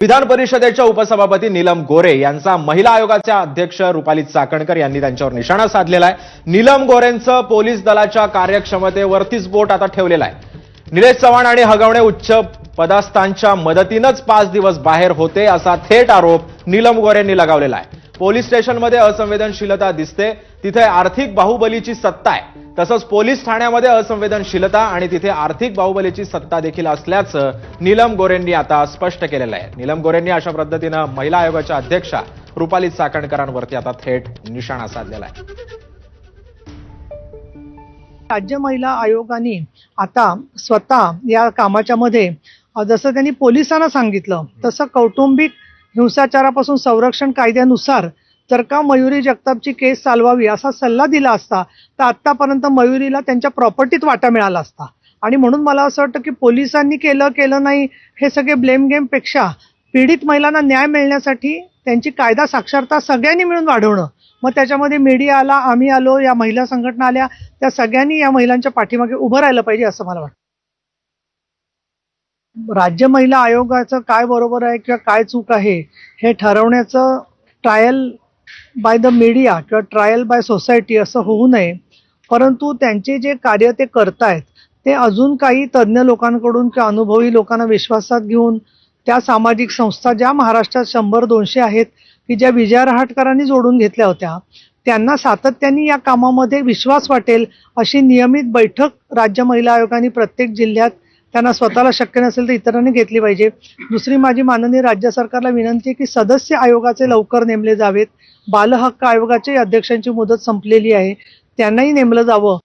विधान परिषदेच्या उपसभापती नीलम गोरे यांचा महिला आयोगाच्या अध्यक्ष रुपाली चाकणकर यांनी त्यांच्यावर निशाणा साधलेला आहे. नीलम गोरेंचं पोलीस दलाच्या कार्यक्षमतेवरतीच बोट आता ठेवलेलं आहे. निलेश चव्हाण आणि हगवणे उच्च पदास्थांच्या मदतीनंच पाच दिवस बाहेर होते असा थेट आरोप नीलम गोरेंनी लगावलेला आहे. पोलीस स्टेशनमध्ये असंवेदनशीलता दिसते तिथे आर्थिक बाहुबलीची सत्ता आहे. तसंच पोलीस ठाण्यामध्ये असंवेदनशीलता आणि तिथे आर्थिक बाहुबलीची सत्ता देखील असल्याचं नीलम गोरेंनी आता स्पष्ट केलेलं आहे. नीलम गोरेंनी अशा पद्धतीनं महिला आयोगाच्या अध्यक्षा रुपाली चाकणकरांवरती आता थेट निशाणा साधलेला आहे. राज्य महिला आयोगाने आता स्वतः या कामाच्या मध्ये जसं त्यांनी पोलिसांना सांगितलं तसं कौटुंबिक हिंसाचारापासून संरक्षण कायद्यानुसार जर का मयुरी जगतापची केस चालवावी असा सल्ला दिला असता तर आत्तापर्यंत मयुरीला त्यांच्या प्रॉपर्टीत वाटा मिळाला असता. आणि म्हणून मला असं वाटतं की पोलिसांनी केलं केलं नाही हे सगळे ब्लेम गेमपेक्षा पीडित महिलांना न्याय मिळण्यासाठी त्यांची कायदा साक्षरता सगळ्यांनी मिळून वाढवणं. मग त्याच्यामध्ये मीडिया आला आम्ही आलो या महिला संघटना आल्या त्या सगळ्यांनी या महिलांच्या पाठीमागे उभं राहिलं पाहिजे असं मला वाटतं. राज्य महिला आयोगाचं काय बरोबर आहे किंवा काय चूक आहे हे ठरवण्याचं ट्रायल बाय द मीडिया किंवा ट्रायल बाय सोसायटी असं होऊ नये. परंतु त्यांचे जे कार्य ते करतायत ते अजून काही तज्ज्ञ लोकांकडून किंवा अनुभवी लोकांना विश्वासात घेऊन त्या सामाजिक संस्था ज्या महाराष्ट्रात शंभर दोनशे आहेत की ज्या विजया रहाटकरांनी जोडून घेतल्या होत्या त्यांना सातत्याने या कामामध्ये विश्वास वाटेल अशी नियमित बैठक राज्य महिला आयोगाने प्रत्येक जिल्ह्यात त्यांना स्वतःला शक्य नसेल तर इतरांनी घेतली पाहिजे. दुसरी माझी माननीय राज्य सरकारला विनंती आहे की सदस्य आयोगाचे लवकर नेमले जावेत. बालहक्क आयोगाचे अध्यक्षांची मुदत संपलेली आहे. त्यांनाही नेमलं जावं.